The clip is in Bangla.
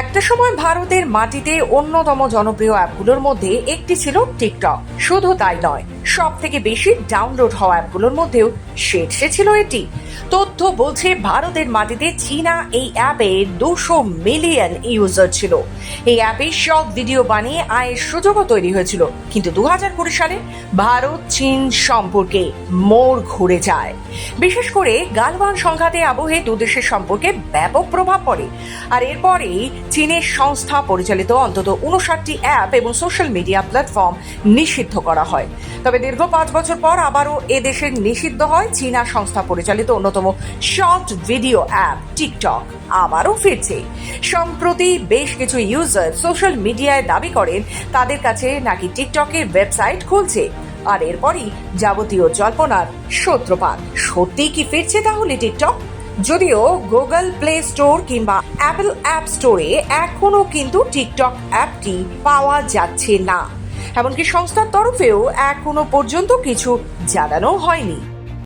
একটা সময় ভারতের মাটিতে অন্যতম জনপ্রিয় অ্যাপগুলোর মধ্যে একটি ছিল টিকটক। শুধু তাই নয় সব থেকে বেশি ডাউনলোড হওয়া অ্যাপগুলোর মধ্যেও শীর্ষে ছিল এটি। তথ্য বলছে, ভারতের মাটিতে চীনা এই অ্যাপে দুশো মিলিয়ন ইউজার ছিল। এই অ্যাপে সব ভিডিও বানিয়ে আয়ের সুযোগও তৈরি হয়েছিল। কিন্তু দু হাজার কুড়ি সালে ভারত চীন সম্পর্কে মোড় ঘুরে যায়। বিশেষ করে গালওয়ান সংঘাতে আবহে দুদেশের সম্পর্কে ব্যাপক প্রভাব পড়ে। আর এরপরেই চীনের সংস্থা পরিচালিত অন্তত উনষাটটি অ্যাপ এবং সোশ্যাল মিডিয়া প্ল্যাটফর্ম নিষিদ্ধ করা হয়। তবে দীর্ঘ পাঁচ বছর পর আবারও এদেশে নিষিদ্ধ হয় চীনা সংস্থা পরিচালিত অন্যতম শর্ট ভিডিও অ্যাপ, টিকটক। আবারও ফিরছে। সম্প্রতি বেশ কিছু ইউজার সোশ্যাল মিডিয়ায় দাবি করেন তাদের কাছে নাকি টিকটকের ওয়েবসাইট খুলছে। আর এরপরই যাবতীয় জল্পনার সূত্রপাত। সত্যিই কি ফিরছে তাহলে টিকটক? যদিও গুগল প্লে স্টোর কিংবা অ্যাপল অ্যাপ স্টোরে এখনও কিন্তু টিকটক অ্যাপটি পাওয়া যাচ্ছে না। এমনকি সংস্থার তরফেও এখনও পর্যন্ত কিছু জানানো হয়নি।